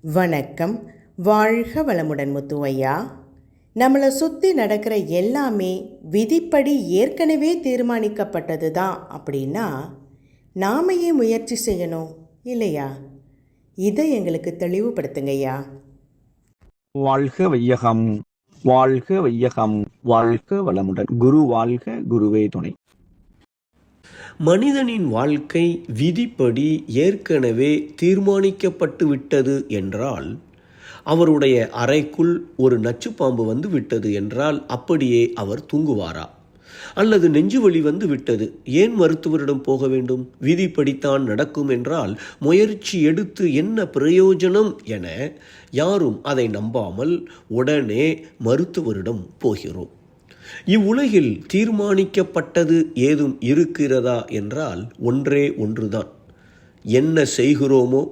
வணக்கம். வாழ்க வளமுடன் முத்துவையா. நம்மளை சுற்றி நடக்கிற எல்லாமே விதிப்படி ஏற்கனவே தீர்மானிக்கப்பட்டது தான் அப்படின்னா நாம ஏன் முயற்சி செய்யணும்? இல்லையா? இதை எங்களுக்கு தெளிவுபடுத்துங்கய்யா. வாழ்க வையகம். வாழ்க வையகம். வாழ்க வளமுடன். குரு வாழ்க குருவே துணை. மனிதனின் வாழ்க்கை விதிப்படி ஏற்கனவே தீர்மானிக்கப்பட்டு விட்டது என்றால் அவருடைய அறைக்குள் ஒரு நச்சுப்பாம்பு வந்து விட்டது என்றால் அப்படியே அவர் தூங்குவாரா? அல்லது நெஞ்சுவலி வந்து விட்டது ஏன் மருத்துவரிடம் போக வேண்டும்? விதிப்படித்தான் நடக்கும் என்றால் முயற்சி எடுத்து என்ன பிரயோஜனம் என யாரும் அதை நம்பாமல் உடனே மருத்துவரிடம் போகிறோம். இவ்வுலகில் தீர்மானிக்கப்பட்டது ஏதும் இருக்கிறதா என்றால் ஒன்றே ஒன்றுதான். என்ன செய்கிறோமோ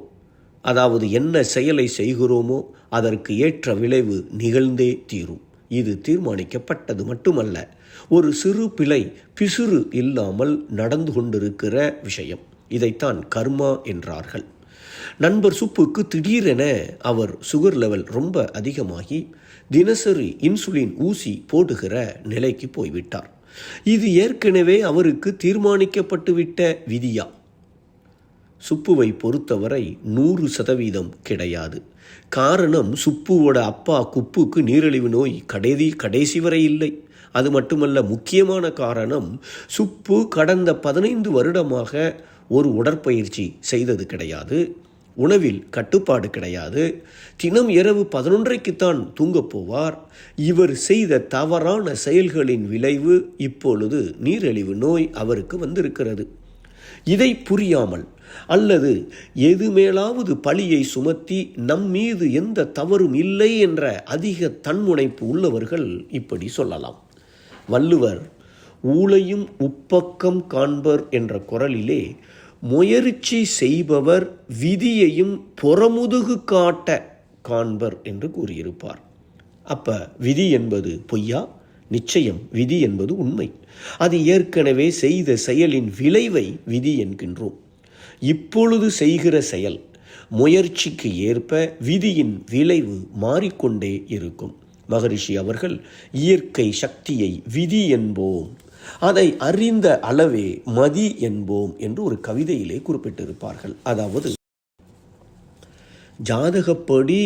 அதாவது என்ன செயலை செய்கிறோமோ அதற்கு ஏற்ற விளைவு நிகழ்ந்தே தீரும். இது தீர்மானிக்கப்பட்டது மட்டுமல்ல ஒரு சிறு பிழை பிசுறு இல்லாமல் நடந்து கொண்டிருக்கிற விஷயம். இதைத்தான் கர்மா என்றார்கள். நண்பர் சுப்புக்கு திடீரென அவர் சுகர் லெவல் ரொம்ப அதிகமாகி தினசரி இன்சுலின் ஊசி போடுகிற நிலைக்கு போய்விட்டார். இது ஏற்கனவே அவருக்கு தீர்மானிக்கப்பட்டுவிட்ட விதியா? சுப்புவை பொறுத்தவரை நூறு சதவீதம் கிடையாது. காரணம் சுப்புவோட அப்பா குப்புக்கு நீரிழிவு நோய் கடைதி கடைசி வரை இல்லை. அது மட்டுமல்ல முக்கியமான காரணம் சுப்பு கடந்த பதினைந்து வருடமாக ஒரு உடற்பயிற்சி செய்தது கிடையாது. உணவில் கட்டுப்பாடு கிடையாது. தினம் இரவு பதினொன்றைக்குத்தான் தூங்கப் போவார். இவர் செய்த தவறான செயல்களின் விளைவு இப்பொழுது நீரிழிவு நோய் அவருக்கு வந்திருக்கிறது. இதை புரியாமல் அல்லது எது மேலாவது பழியை சுமத்தி நம் மீது எந்த தவறும் இல்லை என்ற அதிக தன்முனைப்பு உள்ளவர்கள் இப்படி சொல்லலாம். வள்ளுவர் ஊழையும் உப்பக்கம் காண்பர் என்ற குரலிலே முயற்சி செய்பவர் விதியையும் புறமுதுகு காட்ட காண்பர் என்று கூறியிருப்பார். அப்ப விதி என்பது பொய்யா? நிச்சயம் விதி என்பது உண்மை. அது ஏற்கனவே செய்த செயலின் விளைவை விதி என்கின்றோம். இப்பொழுது செய்கிற செயல் முயற்சிக்கு ஏற்ப விதியின் விளைவு மாறிக்கொண்டே இருக்கும். மகரிஷி அவர்கள் இயற்கை சக்தியை விதி என்போம் அதை அறிந்த அளவே மதி என்போம் என்று ஒரு கவிதையிலே குறிப்பிட்டிருப்பார்கள். அதாவது ஜாதகப்படி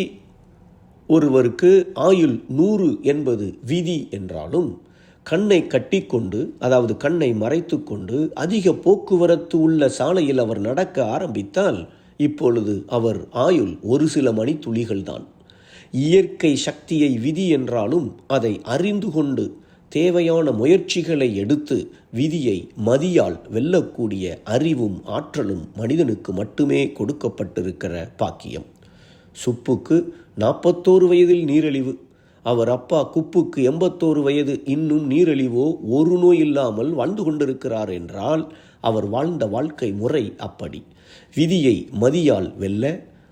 ஒருவருக்கு ஆயுள் நூறு என்பது விதி என்றாலும் கண்ணை கட்டிக்கொண்டு அதாவது கண்ணை மறைத்து கொண்டு அதிக போக்குவரத்து உள்ள சாலையில் அவர் நடக்க ஆரம்பித்தால் இப்பொழுது அவர் ஆயுள் ஒரு சில மணி துளிகள்தான். இயற்கை சக்தியை விதி என்றாலும் அதை அறிந்து கொண்டு தேவையான முயற்சிகளை எடுத்து விதியை மதியால் வெல்லக்கூடிய அறிவும் ஆற்றலும் மனிதனுக்கு மட்டுமே கொடுக்கப்பட்டிருக்கிற பாக்கியம். சுப்புக்கு நாற்பத்தோரு வயதில் நீரழிவு. அவர் அப்பா குப்புக்கு எண்பத்தோரு வயது. இன்னும் நீரழிவோ ஒரு நோய் இல்லாமல் வாழ்ந்து கொண்டிருக்கிறார் என்றால் அவர் வாழ்ந்த வாழ்க்கை முறை அப்படி. விதியை மதியால் வெல்ல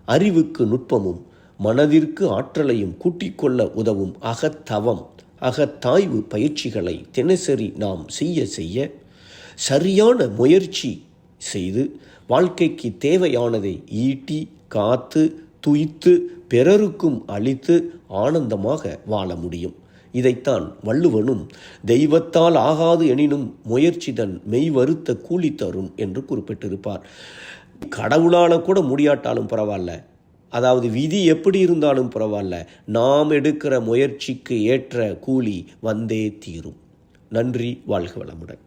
அறிவுக்கு நுட்பமும் மனதிற்கு ஆற்றலையும் கூட்டிக்கொள்ள உதவும் அகத்தவம். அகத்தாய்வு பயிற்சிகளை தினசரி நாம் செய்ய செய்ய சரியான முயற்சி செய்து வாழ்க்கைக்கு தேவையானதை ஈட்டி காத்து துய்த்து பிறருக்கும் அளித்து ஆனந்தமாக வாழ முடியும். இதைத்தான் வள்ளுவனும் தெய்வத்தால் ஆகாது எனினும் முயற்சி தன் மெய் வருத்த கூலி தரும் என்று குறிப்பிட்டிருப்பார். கடவுளால கூட முடியாட்டாலும் பரவாயில்ல. அதாவது விதி எப்படி இருந்தாலும் பரவாயில்ல. நாம் எடுக்கிற முயற்சிக்கு ஏற்ற கூலி வந்தே தீரும். நன்றி வாழ்க வளமுடன்.